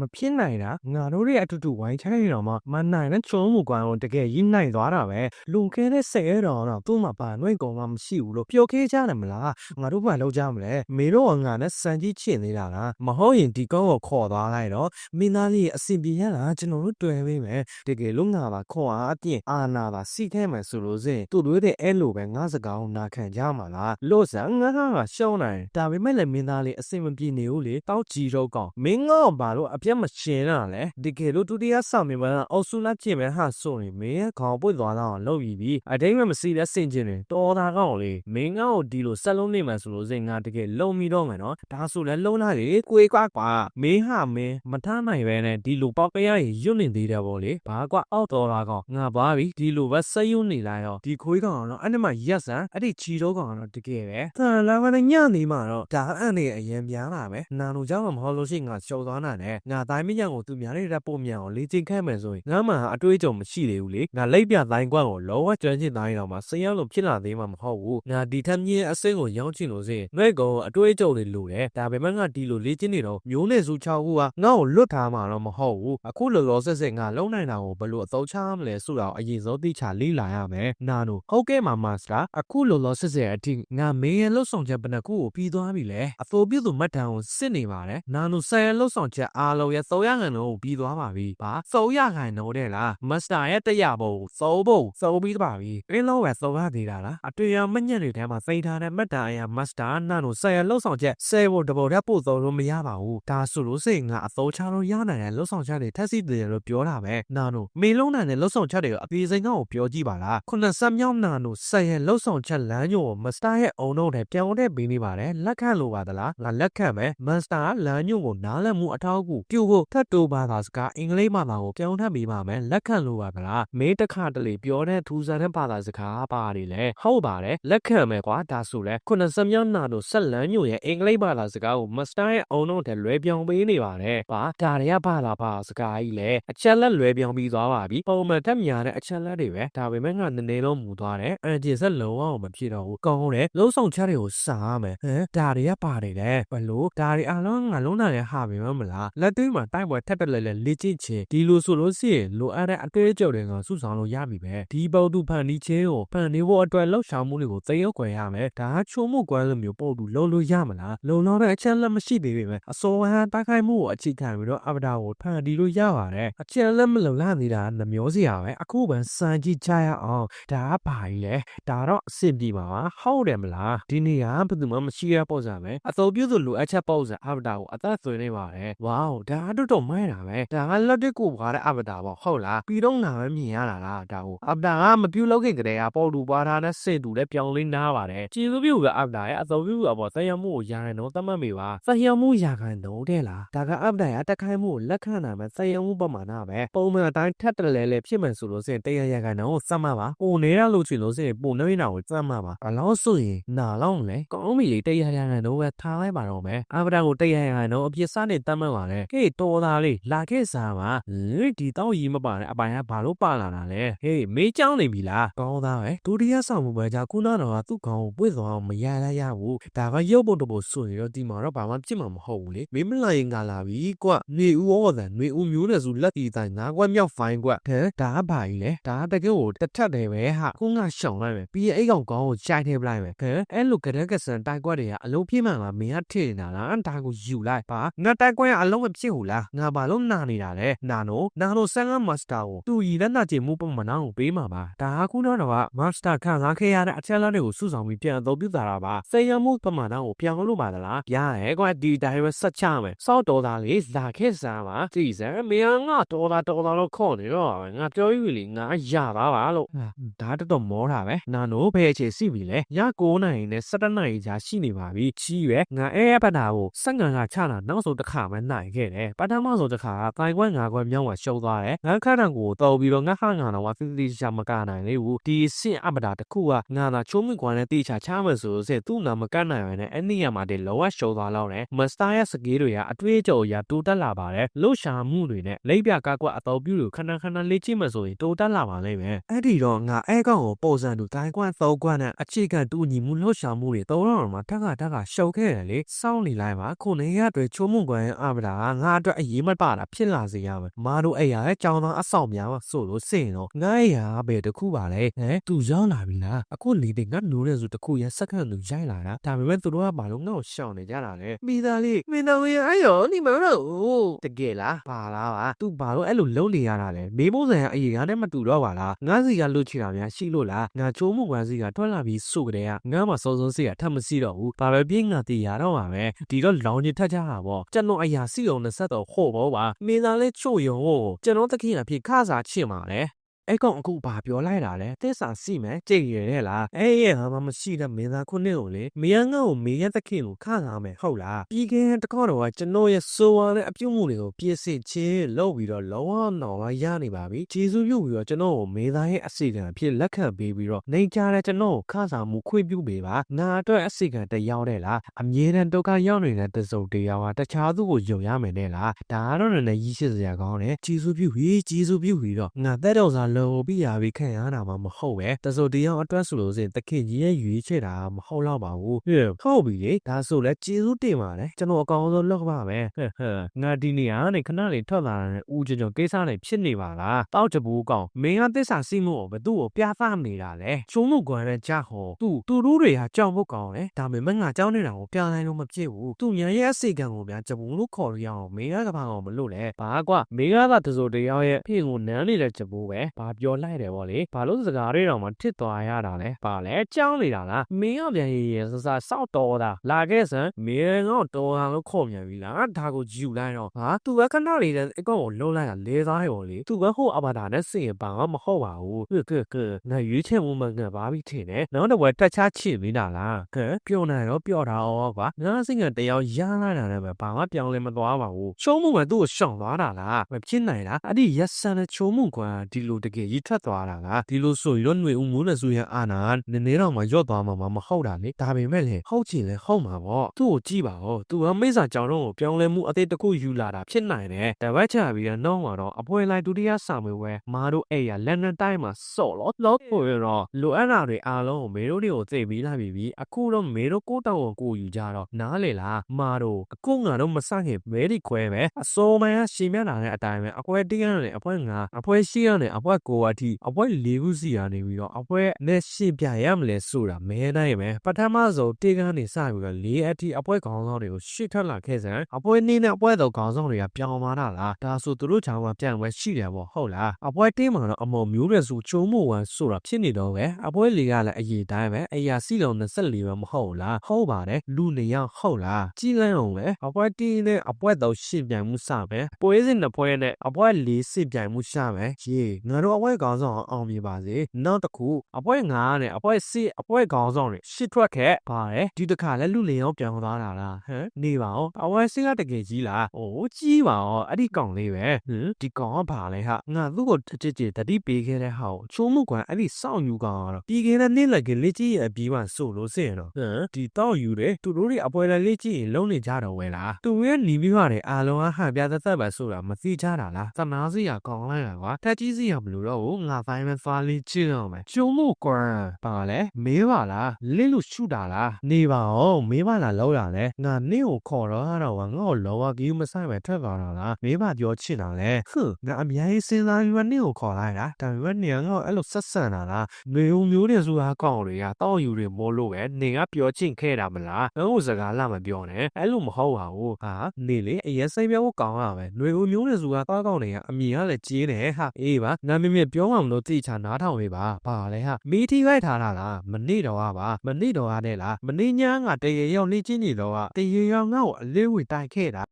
မဖြစ်နိုင်တာငါတို့တွေအတူတူဝိုင်းချိုင်းနေတော့မှမနိုင်တဲ့ချုံးမှုကွာကိုတကယ်ရင်းနိုင်သွားတာပဲလူခဲတဲ့ဆဲတော်တော့သူ့မှာပါနှွင့်ကောင်မှမရှိဘူးလို့ပျော်ခဲ့ကြတယ်မလားငါတို့ဘာလုပ်ကြမလဲမေတို့ကငါနဲ့စံကြီးချင်နေတာလားမဟုတ်ရင်ဒီကောင်ကိုခေါ်သွားလိုက်တော့မင်းသားလေးအစီပြေရလားကျွန်တော်တို့တွေ့ပေးမယ်တကယ်လို့ငါပါခေါ်အားအပြင်အာနာပါစီထဲမယ်ဆိုလို့စင်သူတို့တဲ့အဲ့လိုပဲငါစကားကိုနာခံကြမှာလားလို့စံငါကရှောင်းနိုင်ဒါပေမဲ့လည်းမင်းသားလေးအစင်မပြေနေဘူးလေတောက်ကြည့်တော့ကောင်မင်းငါ့ဘာလို့အပြတ်မရှင်းတာလဲတကယ်လို့ဒုတိယဆောင်မြင်မလားအော်ဆူလာကြည့်မယ်ဟာဆိုရင်မင်းခေါင်းပွင့်သွားတော့လောက်ပြီပြီအတိတ်မမစီတဲ့စင်ကျင်တွေတော်တာကောင်လေမင်းငါ့ကိုဒီလိုဆက်လုံးနေမှဆိုလို့စင်ငါတကယ်လုံပြီးတော့မယ်နော်ဒါဆိုလဲလုံလိုက်လေကိုယ်ကွာကွာမင်းဟာမင်းမထားနိုင်ပဲနဲ့ဒီလိုပေါက်ကရရရွတ်နေသေးတယ်ဗောလေဘာကွာအောက်တော်တာကောင်ငါပါပြီဒီလိုပဲဆက်ယွနေလိုက်ရောဒီခွေးကောင်တော့အဲ့ဒီမှာရက်စံအဲ့ဒီချီတော့ကောင်တော့တကယ်ပဲသာလာမနဲ့ညနေမှာတော့ဒါအန်နေအရင်များလာပဲနာလိုကြောင့်မဟုတ်လို့ရှိရင်ငါရှော်သွားတာနဲ့ငါတိုင်းမညံကိုသူများနေတဲ့ပုံမြန်အောင်လေ့ကျင့်ခဲ့မယ်ဆိုရင်ငါမှအတွေးကြုံမရှိသေးဘူးလေငါလက်ပြတိုင်းကွက်ကိုလောဝကျွမ်းကျင်တိုင်းတော့မှဆင်းရဲလို့ဖြစ်လာသေးမှာမဟုတ်ဘူးငါဒီထက်မြင့်အစင်းကိုရောင်းချင်လို့စင်ငဲ့ကောင်အတွေးကြုံနေလို့တယ်ဒါပေမဲ့ငါဒီလိုလေ့ကျင့်နေတော့မျိုးနဲ့စု6ခုကငါ့ကိုလွတ်ထားမှာတော့မဟုတ်ဘူးအခုလောလောဆယ်ဆယ်ငါလုံနိုင်တာကိုဘယ်လိုအသုံးချမလဲဆိုတာကိုအရင်ဆုံးသိချလေ့လာရမယ်နာနိုဟုတ်ကဲ့ပါမစတာအခုလောလောဆယ်ဆယ်အထိငါမေးရလှုပ်ဆောင်ချက်ဘယ်နှခုကိုပြီးသွားပြီလဲအဖိုးပြုသူမတ်တန်ကိုစစ်နေပါတယ်နာနိုဆယ်ရလှုပ်ဆောင်ချက်အားလုံးရဲ့300ခန့်လုံးကိုပြီးသွားပါပြီဘာ300ခန့်တော့တဲ့လားမစတာရဲ့100ဘုံ3ဘုံ3ပြီးသွားပြီအင်းလုံးပဲ3ရသေးတာလားအတွေ့အမညက်တွေထဲမှာစိတ်ထားတဲ့မတ်တန်အရာမစတာနာနိုဆယ်ရလှုပ်ဆောင်ချက်10ဘုံတဘောတည်းပို့သုံးလို့မရပါဘူးဒါဆိုလို့စိတ်ငါအသုံးချလို့ရနိုင်တဲ့လှုပ်ဆောင်ချက်တွေထက်စီတယ်လို့ပြောတာပဲနာနိုမေလုံးနိုင်တဲ့လှုပ်ဆောင်ချက်တွေကိုအပြေစိန်ကောက်ကိုပြောကြည့်ပါလားခုနဆက်မြောက်နာနိုဆယ်ရလှုပ်ဆောင်ချက်လမ်းညို့ကိုမစတာရဲ့အုံတော့ထဲပြောင်းတဲ့ပေးနေပါတယ်လက်ခံလိုပါသလားငါလက်ခံမယ်မစတာကလမ်းညို့ကိုနားလည်မှုအထောက်အကူပြုဖို့ထပ်တိုးပါသာစကားအင်္ဂလိပ်ဘာသာကိုပြောင်းထပ်ပေးပါမယ်လက်ခံလိုပါသလားမေးတစ်ခါတလေပြောတဲ့ထူးဆန်းတဲ့ဘာသာစကားပါတယ်လေဟုတ်ပါတယ်လက်ခံမယ်ကွာဒါဆိုလဲခုနဆက်မြောက်နာနိုဆက်လမ်းညို့ရဲ့အင်္ဂလိပ်ဘာသာစကားကိုမစတာရဲ့အုံတော့ထဲလွဲပြောင်းပေးနေပါတယ်ဘာဒါတွေကဘာသာဘာစကားကြီးလဲအချက်လက်လွဲပြောင်းပြီးသွားပါပြီပုံမှန်ထက်များတဲ့အချက်လက်တွေပဲဒါပေမဲ့ငါနည်းနည်းတော့မူသွားတယ်အန်ဂျင်ဆက်လုံးဝမဖြစ်တော့ဘူးကောင်းတယ်လုံးဆောင်ချက်တွေကိုစားရမယ်ဟမ်ဒါတွေကပါတယ်လေဘလို့ဒါတွေအလုံးငါလုံးနိုင်တဲ့ဟာပဲမလားလက်သွေးမှာတိုက်ပွဲထက်တက်လဲလဲလေ့ကျင့်ခြင်းဒီလိုဆိုလို့ရှိရင်လိုအပ်တဲ့အတွေ့အကြုံတွေကစုဆောင်လို့ရပြီပဲဒီပုံသူဖန်တီးခြင်းကိုဖန်နေဖို့အတွက်လှုပ်ရှားမှုတွေကိုသိရောက်ွယ်ရမယ်ဒါကချိုးမှုကွဲလိုမျိုးပုံသူလုံးလို့ရမလားလုံလောက်တဲ့အချက်လက်မရှိသေးပေမဲ့အစောဟန်တိုက်ခိုက်မှုကိုအခြေခံပြီးတော့အဗဒါကိုဖန်တီးလို့ရပါတယ်အချက်လက်မလုံလောက်နေတာနှမျိုးစရာပဲအခုပဲစမ်းကြည့်ကြရအောင်ဒါကဘာကြီးလဲဒါတော့အဆင်ပြေပါပါဟုတ်တယ်မလားဒီနေရာဘယ်သူမှမရှိရပေါ့စားပဲအသုံးပြုသူလိုအပ်ချက်ပေါ့စားအဗဒါကိုအသက်သွင်းနေပါတယ်ဝေါဒါကတော့တော့မဲတာပဲဒါကလက်တစ်ကိုပွားတဲ့အဗဒါပေါ့ဟုတ်လားပြီးတော့နာပဲမြင်ရတာလားဒါကိုအဗဒါကမပြုတ်လောက်ခင်ကတည်းကပေါ်လူပွားထားတဲ့စေတူလည်းပြောင်းလဲနားပါတယ်ကျေစုပြုတ်ကအဗဒါရဲ့အသုံးပြုအပေါ်သယံမှုကိုယာရင်တော့သတ်မှတ်မိပါသယံမှုယာခံတော့တဲ့လားဒါကအဗဒါရဲ့တက်ခိုင်းမှုကိုလက်ခံနိုင်မဲ့သယံမှုပမာဏပဲပုံမှန်အတိုင်းထက်တလဲလဲဖြစ်မှန်ဆိုလို့စရင်တရားရခံတော့စမ်းမပါပုံနေရလို့ချင်လို့စရင်ပုံနေနေတာကိုစမ်းမပါအလောဆိုရင်နာလောင်းလေကောင်းပြီလေတရားရခံတော့ပဲထားလိုက်ပါတော့မယ်အဗဒါကိုတရားရခံတော့အပြစ်စားနေတတ်မှတ်ပါလေဟေးတော်သားလေးလာခဲ့စားပါဟေးဒီတော့ရီမပါနဲ့အပိုင်ကဘာလို့ပါလာတာလဲဟေးမေးကြောင်းနေပြီလားကောင်းသားပဲဒုတိယဆောင်မှုပဲじゃခုနကတော့သူ့ကောင်ကိုပွေ့သွားအောင်မရရရဘူးဒါကရုပ်ပုတ်တပုတ်ဆိုရင်တော့ဒီမှာတော့ဘာမှဖြစ်မှာမဟုတ်ဘူးလေမင်းမလာရင်ငါလာပြီကွနေဦးဩဇန်နေဦးမျိုးနဲ့ဆိုလက်တီတိုင်းငါကွက်မြောက်ဖိုင်းကွဟဲဒါကဘာကြီးလဲဒါကတကယ်ကိုတစ်ထက်တယ်ပဲဟာခုငါရှောင်လိုက်မယ်ပြီးရင်အဲ့ကောင်ကောင်းကိုကြိုက်ထည့်ပလိုက်မယ်ဟဲအဲ့လိုကရက်ကဆန်တိုက်ကွက်တွေကအလုံးပြင်းမှန်လားမင်းကထည့်နေတာလားဒါကိုယူလိုက်ပါငါတိုက်ကွက်ကအလုံးမဖြစ်ဘူးလားငါဘာလို့နာနေတာလဲနာနိုနာနိုဆန်ကမတ်စတာကိုသူရည်လက်နာကျင်မှုပုံမှန်ကိုပေးမှာပါဒါကခုနကတော့မတ်စတာခံစားခဲ့ရတဲ့အချက်အလက်တွေကိုစုဆောင်ပြီးပြန်အသုံးပြုတာပါစေရမှုပမာဏကိုပြောင်းလို့ပါသလားရရဲကွာဒီတိုင်းပဲဆက်ချမယ်စောက်တော်သားလေးလာခဲ့စားပါကြည်စမ်းမင်းငါတော်သားတော်သားလို့ခေါ်နေတော့ငါပြောယူလေငါရပါပါလို့ဒါတော်တော်မောတာပဲနာနိုဘယ်အခြေစီပြီလဲည9နိုင်နဲ့17နိုင်ကြာရှိနေပါပြီချီးရွယ်ငါအဲပတာကိုစက်ငံကချလာနောက်ဆုံးတစ်ခါမှနိုင်ခဲ့တယ်ပထမဆုံးတစ်ခါတိုင်ကွက်ငါကွက်မြောင်းကရှုံးသွားတယ်ငါခန့်တံကိုတော်ပြီးတော့ငါခါငါတော့ဖိဖိချာမကနိုင်လေဘူးဒီစင်အပတာတစ်ခုကငါသာချိုးမြကွာနဲ့တေချာချမယ်ဆိုစေသူ့နာမကတ်နိုင်ရနဲ့အဲ့ဒီရမှာတည်းလောကရှုံးသွားလောက်တယ်မစတာရဲ့စကေးတွေကအတွေးအကြုံအရာတိုးတက်လာပါတယ်လှုပ်ရှားမှုတွေနဲ့လိပ်ပြကားကွက်အတော်ပြုလို့ခဏခဏလေးကြည့်မှဆိုရင်တိုးတက်လာပါလိမ့်မယ်အဲ့ဒီတော့ငါအဲကောင်ကိုပုံစံတူတိုင်းကွက်သုံးကွက်နဲ့အခြေခံတူညီမှုလှုပ်ရှားမှုတွေသုံးတော့မှာတက်ကတက်ကရှုံခဲ့တယ်လေစောင်းနေလိုက်ပါခုနေရတွေချိုးမှုကွယ်အပတာကငါအတွက်အရေးမပါတာဖြစ်လာစေရမယ်မာတို့အဲ့ရအကြောင်းသားအဆောင်များဆိုလို့စင်တော့ငါအဲ့ရဘယ်တခုပါလဲဟမ်သူရောက်လာပြီလားအခုလီတင်ငါနိုးတဲ့ဆိုတခုရစက္ကန့်သူရိုက်လာတာဒါပေမဲ့သူတို့ကဘာလို့ငါ့ကိုရှောင်နေကြတာလဲမိသားလေးမင်းတော်ရဲ့အဲ့ရော你们တော့တကယ်လားပါလားပါ तू ဘာလို့အဲ့လိုလုံးနေရတာလဲမေးဖို့ဆိုင်အရင်ကတည်းမတူတော့ပါလားငါစီကလွတ်ချတာများရှိလို့လားငါချိုးမှုကွမ်းစီကထွက်လာပြီးစုကြတဲ့ကငါမှစောစောစီကထပ်မစီတော့ဘူးဘာပဲပြင်းငါတီးရတော့ပါပဲဒီတော့လောင်ချင်ထက်ကြတာပေါ့ကျွန်တော်အရာစီအောင်နဲ့ ဆက်တော့ဟို့ဘောပါမင်းသားလေးချို့ရုံကိုကျွန်တော်တခင်အဖြစ်ခစားချင်ပါလေ အဲ့ကောင်အခုဘာပြောလိုက်တာလဲတက်စာစီမယ်ကြိတ်ရတဲ့လားအဲ့ရဲ့ဟာမမရှိတဲ့မင်းသားခုနှစ်ကိုလေမယန်းငါ့ကိုမေရသခင်ကိုခစားမယ်ဟုတ်လားပြီးခင်တကောတော့ကကျွန်တော်ရဲ့စိုးဝါတဲ့အပြုတ်မှုတွေကိုပြည့်စင်ချင်းလုပ်ပြီးတော့လောဝနောင်ဝရနေပါပြီဂျေစုပြုတ်ပြီးတော့ကျွန်တော်ကိုမေသားရဲ့အစီကံအဖြစ်လက်ခံပေးပြီးတော့နေကြတဲ့ကျွန်တော်ကိုခစားမှုခွင့်ပြုပေးပါငါအတွက်အစီကံတယောက်တဲ့လားအမြဲတမ်းဒုက္ခရောက်နေတဲ့တစုံတယောက်ကတခြားသူကိုယုံရမယ်နဲ့လားဒါကတော့လည်းရည်ရှိစရာကောင်းတယ်ဂျေစုပြုတ်ပြီးဂျေစုပြုတ်ပြီးတော့ငါသက်တော်စာလုံပြီးရပြီးခံရတာမှမဟုတ်ပဲတစုံတယောက်အတွက်ဆိုလို့စင်တခင်ကြီးရဲ့ရွေးချယ်တာမဟုတ်တော့ပါဘူးဟဲ့ဟုတ်ပြီလေဒါဆိုလဲဂျေစုတင်ပါတယ်ကျွန်တော်အကောင်ဆုံးလောက်ပါပဲဟဲ့ဟဲ့ငါဒီနေရာကနေခဏလေးထွက်လာတဲ့ဦးကျွန်တော်ကိစ္စနဲ့ဖြစ်နေပါလားတောက်ချဘူးကောင်မင်းကသစ္စာစီးမှုကိုဘသူ့ကိုပြသနေတာလဲချုံမှုကွမ်းတဲ့ကြဟောသူသူတို့တွေကကြောက်ဖို့ကောင်းတယ်ဒါပေမဲ့ငါကြောက်နေတာကိုပြနိုင်လို့မဖြစ်ဘူးသူညာရဲ့အစိတ်ကံကိုများဂျဘူးလို့ခေါ်ရအောင်မင်းကကဘာအောင်မလို့လဲဘာကွာမင်းကသာတစိုးတယောက်ရဲ့ဖေကိုနမ်းနေတဲ့ဂျဘူးပဲဘာပြောလိုက်တယ်ဗောလေဘာလို့စကားတွေတော့မှထစ်သွားရတာလဲဘာလဲကြောင်းနေတာလားမင်းကပြန်ရရဆဆစောက်တော်တာလာခဲ့စမ်းမင်းကတော်တာလို့ခေါ်မြန်ပြီလားဒါကိုယူလိုက်တော့ဟာသူကခဏလေးတဲ့အကောကိုလုံးလိုက်တာလဲသားရောလေသူကဟိုအဘာတာနဲ့စင်ပါကမဟုတ်ပါဘူးကဲကဲကဲငါရွေးချယ်မှုမှငါဘာပြီးထင်တယ်နောက်တော့ဝယ်တက်ချချစ်မိတာလားကဲပြောနေတော့ပြောတာဩကွာငါစင်ကတယောက်ရလာတာနဲ့ပဲဘာမှပြောင်းလဲမသွားပါဘူးချုံးမှုမှသူ့ကိုရှောင်သွားတာလားမဖြစ်နိုင်လားအဲ့ဒီရက်ဆန်တဲ့ချုံးမှုကွာဒီလိုတကယ်ရည်ထွက်သွားတာကဒီလိုဆိုရင်တော့ຫນွေဦးမိုးနဲ့ဆိုရင်အာနာနည်းနည်းတော့မှရော့သွားမှာမဟုတ်တာလေဒါပေမဲ့လေဟုတ်ချင်လေဟုတ်မှာပေါ့သူ့ကိုကြည့်ပါဦးသူကမိစ္ဆာကြောင်တော့ကိုပြောင်းလဲမှုအသေးတစ်ခုယူလာတာဖြစ်နိုင်တယ်တပတ်ချပြီးတော့နှောင်းမှာတော့အပွဲလိုက်ဒုတိယစာမေးပွဲမာတို့အဲ့ရလန်ဒန်တိုင်းမှာစော့လို့လို့ဆိုရတော့လိုအပ်တာတွေအားလုံးကိုမေတို့တွေကိုသိပြီးလာပြီအခုတော့မေတို့ကိုတောက်ကိုကိုယူကြတော့နားလေလားမာတို့အခုငါတို့မစခင်မဲဒီခွဲပဲအစိုးမရရှင်မြလာတဲ့အတိုင်းပဲအပွဲတင်းရတယ်အပွဲငါအပွဲရှိရတယ်အပွဲကိုအထိအပွဲလေးခုစီရနေပြီးတော့အပွဲနဲ့ရှင်းပြရမလဲဆိုတာမဲတိုင်းပဲပထမဆုံးတေကနေစပြီးတော့လေးအထိအပွဲခေါင်းဆောင်တွေကိုရှစ်ထက်လာခဲ့စံအပွဲနေနဲ့အပွဲတော့ခေါင်းဆောင်တွေကပြောင်းသွားတာလားဒါဆိုသူတို့ချောင်းကပြန်ဝဲရှိတယ်ပေါ့ဟုတ်လားအပွဲတင်းမှာတော့အမော်မျိုးရဲစုချုံမို့ဝမ်းဆိုတာဖြစ်နေတော့ပဲအပွဲလေးကလည်းအရေးတိုင်းပဲအရာစီလုံး24ပဲမဟုတ်လားဟုတ်ပါတယ်လူနေရဟုတ်လားကြည်လန်းအောင်ပဲအပွဲတင်းနဲ့အပွဲတော့ရှင်းပြိုင်မှုစပဲပွဲစဉ်နှစ်ပွဲနဲ့အပွဲလေးစစ်ပြိုင်မှုစပဲရေငါတို့အပွဲခေါင်းဆောင်အောင်မြင်ပါစေနောက်တစ်ခုအပွဲ9နဲ့အပွဲစစ်အပွဲခေါင်းဆောင်တွေရှစ်ထွက်ခဲ့ပါတယ်ဒီတစ်ခါလဲလူလေအောင်ပြောင်းသွားတာလားဟမ်နေပါအောင်အပွဲစစ်ကတကယ်ကြီးလားအိုးကြီးပါအောင်အဲ့ဒီကောင်လေးပဲဟမ်ဒီကောင်ကဘာလဲဟာငါသူ့ကိုတကြစ်ကြစ်တတိပေးခဲ့တဲ့ဟာကိုချိုးမှုကွမ်အဲ့ဒီစောင့်ယူကောင်ကတော့ပြီးခဲ့တဲ့နေ့လက်ကလေးကြီးရဲ့အပြီးမှဆိုလို့စင်တော့ဟမ်ဒီတောက်ယူတယ်သူတို့တွေအပွဲလေးကြီးရင်လုံးနေကြတော့ဝဲလားသူရဲ့နီးပြီးဟာတွေအားလုံးကဟန်ပြသက်သက်ပဲဆိုတာမသိကြတာလားသနာစရာကောင်းလိုက်တာကွာတက်ကြီးစရာမလို့တော့ဘူးငါဖိုင်းမဲဖာလေးချစ်တော့မယ်ကျုံမှုကွမ်ပါလဲမေးပါလားလစ်လို့ရှုတာလားနေပါအောင်မေးပါလားလောက်ရလဲငါနင့်ကိုခေါ်တော့တော့ငါ့ကိုလောကကြီးမဆိုင်ပဲထွက်သွားတာလားမေးပါပြောချင်တာလဲဟွန်းငါအများကြီးစဉ်းစားပြီးမှနင့်ကိုခေါ်လိုက်တာဒါပေမဲ့နေငါ့ကိုအဲ့လိုဆက်ဆံတာလားနေုံမျိုးတွေဆိုတာကောင်းတွေကတောက်ယူတွေမိုးလို့ပဲနေကပြောချင်ခဲ့တာမလားငါ့ကိုစကားလာမပြောနဲ့အဲ့လိုမဟုတ်ပါဘူးဟာနေလေအရင်စိတ်ပြောဖို့ကောင်းရမယ်နေုံမျိုးတွေဆိုတာတောက်ကောင်းတွေကအမြင်ကလည်းကြီးတယ်ဟာအေးပါနာမည်မြပြောမှမလို့တိချာနားထောင်ပေးပါပါလဲဟာမီထီခိုက်ထားတာလားမနေ့တော့ပါ မနေ့တော့ရတဲ့လားမနေ့ညငါတရေရောက်နေချင်းနေတော့ကတရေရောက်ငါ့ကိုအလေးဝေတိုက်ခဲ့တာ